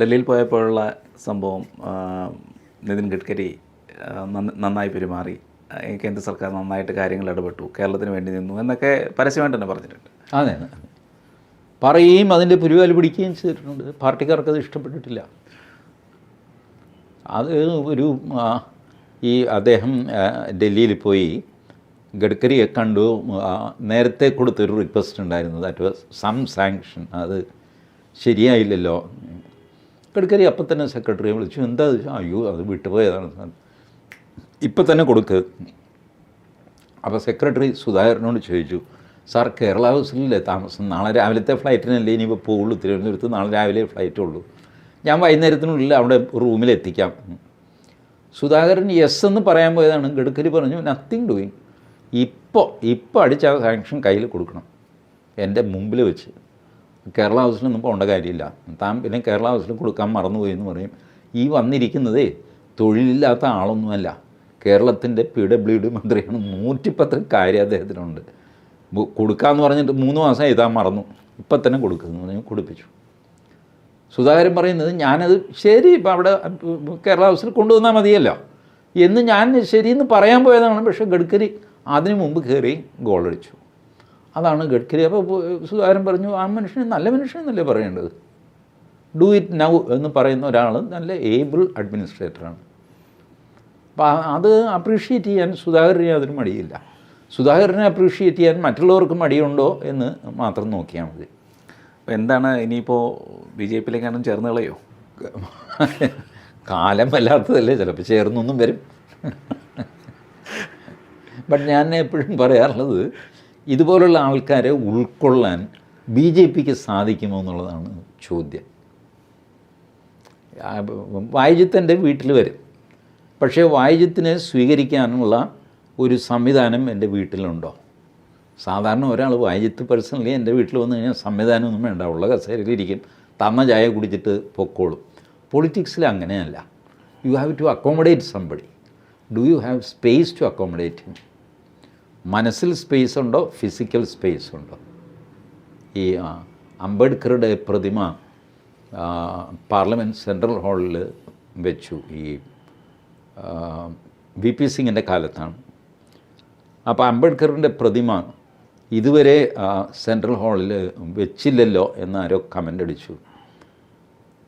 ഡൽഹിയിൽ പോയപ്പോഴുള്ള സംഭവം നിതിൻ ഗഡ്കരി നന്നായി പെരുമാറി. കേന്ദ്ര സർക്കാർ നന്നായിട്ട് കാര്യങ്ങൾ ഇടപെട്ടു. കേരളത്തിന് വേണ്ടി നിന്നു എന്നൊക്കെ പരസ്യമായിട്ട് തന്നെ പറഞ്ഞിട്ടുണ്ട്. അതെ പറയുകയും അതിന്റെ പുരുവാൽ പിടിക്കുകയും ചെയ്തിട്ടുണ്ട്. പാർട്ടിക്കാർക്ക് അത് ഇഷ്ടപ്പെട്ടിട്ടില്ല. അത് ഒരു ഈ അദ്ദേഹം ഡൽഹിയിൽ പോയി ഗഡ്കരിയെ കണ്ടു. നേരത്തെ കൊടുത്തൊരു റിക്വസ്റ്റ് ഉണ്ടായിരുന്നു. ദാറ്റ് വാസ് സം സാങ്ഷൻ അത് ശരിയായില്ലല്ലോ. ഗഡ്കരി അപ്പം തന്നെ സെക്രട്ടറിയെ വിളിച്ചു. എന്താ? അയ്യോ അത് വിട്ടുപോയതാണ്. ഇപ്പം തന്നെ കൊടുക്ക്. അപ്പോൾ സെക്രട്ടറി സുധാകരനോട് ചോദിച്ചു സാർ കേരള ഹൗസിലല്ലേ താമസം? നാളെ രാവിലത്തെ ഫ്ലൈറ്റിനല്ലേ ഇനിയിപ്പോൾ പോകുള്ളൂ തിരുവനന്തപുരത്ത് നാളെ രാവിലെ ഫ്ലൈറ്റ് ഉള്ളൂ. ഞാൻ വൈകുന്നേരത്തിനുള്ളിൽ അവിടെ റൂമിൽ എത്തിക്കാം സുധാകരൻ യെസ് എന്ന് പറയാൻ പോയതാണ്. ഗഡ്കരി പറഞ്ഞു നത്തിങ് ഡൂയിങ് ഇപ്പോൾ ഇപ്പോൾ അടിച്ച ആ സാങ്ഷൻ കയ്യിൽ കൊടുക്കണം. എന്റെ മുമ്പിൽ വെച്ച്. കേരള ഹൗസിലൊന്നും പോകേണ്ട കാര്യമില്ല. താൻ പിന്നെ കേരള ഹൗസിൽ കൊടുക്കാൻ മറന്നുപോയി എന്ന് പറയും. ഈ വന്നിരിക്കുന്നതേ തൊഴിലില്ലാത്ത ആളൊന്നുമല്ല. കേരളത്തിന്റെ പി ഡബ്ല്യു ഡി മന്ത്രിയാണ് നൂറ്റിപ്പത്ത് കാര്യം അദ്ദേഹത്തിനുണ്ട്. കൊടുക്കാമെന്ന് പറഞ്ഞിട്ട് മൂന്ന് മാസം എഴുതാൻ മറന്നു. ഇപ്പം തന്നെ കൊടുക്കുന്നു. പറഞ്ഞു കൊടുപ്പിച്ചു. സുധാകരൻ പറയുന്നത് ഞാനത് ശരി ഇപ്പം അവിടെ കേരള ഹൗസിൽ കൊണ്ടുവന്നാൽ മതിയല്ലോ. എന്ന് ഞാൻ ശരിയെന്ന് പറയാൻ പോയതാണ്. പക്ഷേ ഗഡ്കരി അതിനു മുമ്പ് കയറി ഗോളടിച്ചു. അതാണ് ഗഡ്കരി അപ്പോൾ സുധാകരൻ പറഞ്ഞു ആ മനുഷ്യൻ നല്ല മനുഷ്യനെന്നല്ലേ പറയേണ്ടത്? ഡു ഇറ്റ് നൗ എന്ന് പറയുന്ന ഒരാൾ നല്ല ഏബിൾ അഡ്മിനിസ്ട്രേറ്ററാണ്. അപ്പോൾ അത് അപ്രീഷിയേറ്റ് ചെയ്യാൻ സുധാകരന് യാതൊരു മടിയില്ല. സുധാകരനെ അപ്രീഷിയേറ്റ് ചെയ്യാൻ മറ്റുള്ളവർക്ക് മടിയുണ്ടോ എന്ന് മാത്രം നോക്കിയാൽ മതി. അപ്പോൾ എന്താണ് ഇനിയിപ്പോൾ ബി ജെ പിയിലേക്കാണ് ചേർന്ന് കളയോ? കാലം വല്ലാത്തതല്ലേ ചിലപ്പോൾ ചേർന്നൊന്നും വരും. ബട്ട് ഞാൻ എപ്പോഴും പറയാറുള്ളത് ഇതുപോലുള്ള ആൾക്കാരെ ഉൾക്കൊള്ളാൻ ബി ജെ പിക്ക് സാധിക്കുമോ എന്നുള്ളതാണ് ചോദ്യം. വായുജിത്തന്റെ വീട്ടിൽ വരും. പക്ഷേ വായുജിത്തിനെ സ്വീകരിക്കാനുള്ള ഒരു സംവിധാനം എന്റെ വീട്ടിലുണ്ടോ? സാധാരണ ഒരാൾ വായുജിത്ത് പേഴ്സണലി എന്റെ വീട്ടിൽ വന്നു കഴിഞ്ഞാൽ സംവിധാനമൊന്നും വേണ്ട. ഉള്ള കസേരയിലിരിക്കും. തന്ന ചായ കുടിച്ചിട്ട് പൊക്കോളും. പൊളിറ്റിക്സിൽ അങ്ങനെയല്ല. You have to accommodate somebody do you have space to accommodate him മനസ്സിൽ സ്പേസ് ഉണ്ടോ? ഫിസിക്കൽ സ്പേസ് ഉണ്ടോ? ഈ അംബേദ്കറുടെ പ്രതിമ പാർലമെന്റ് സെൻട്രൽ ഹാളിൽ വെച്ചു ഈ വി പി സിംഗിന്റെ കാലത്താണ്. അപ്പോൾ അംബേദ്കറിന്റെ പ്രതിമ ഇതുവരെ സെൻട്രൽ ഹാളിൽ വെച്ചില്ലല്ലോ എന്നാരോ കമന്റ് അടിച്ചു.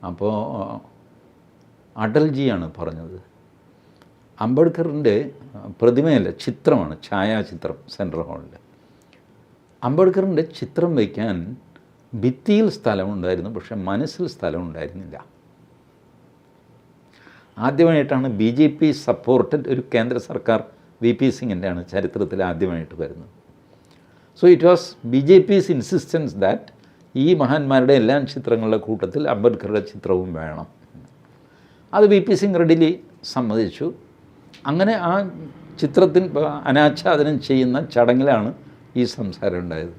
അപ്പോൾ അടൽജിയാണ് പറഞ്ഞത്. അംബേദ്കറിന്റെ പ്രതിമയല്ല ചിത്രമാണ് ഛായാചിത്രം സെൻട്രൽ ഹാളിൽ അംബേദ്കറിന്റെ ചിത്രം വയ്ക്കാൻ ഭിത്തിയിൽ സ്ഥലമുണ്ടായിരുന്നു പക്ഷേ മനസ്സിൽ സ്ഥലമുണ്ടായിരുന്നില്ല. ആദ്യമായിട്ടാണ് ബി ജെ പി സപ്പോർട്ടഡ് ഒരു കേന്ദ്ര സർക്കാർ വി പി സിംഗിന്റെയാണ് ചരിത്രത്തിൽ ആദ്യമായിട്ട് വരുന്നത്. So it was B J P's insistence that ഈ മഹാന്മാരുടെ എല്ലാ ചിത്രങ്ങളുടെ കൂട്ടത്തിൽ അംബേദ്കറുടെ ചിത്രവും വേണം. അത് വി പി സിംഗ് റെഡിലി സമ്മതിച്ചു. അങ്ങനെ ആ ചിത്രത്തിൽ അനാച്ഛാദനം ചെയ്യുന്ന ചടങ്ങിലാണ് ഈ സംസാരം ഉണ്ടായത്.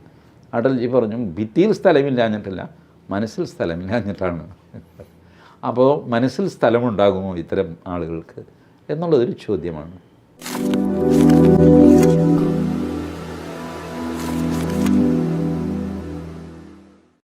അടൽജി പറഞ്ഞു ഭിത്തിയിൽ സ്ഥലമില്ലാഞ്ഞിട്ടല്ല മനസ്സിൽ സ്ഥലമില്ലാഞ്ഞിട്ടാണ്. അപ്പോൾ മനസ്സിൽ സ്ഥലമുണ്ടാകുമോ ഇത്തരം ആളുകൾക്ക് എന്നുള്ളതൊരു ചോദ്യമാണ്.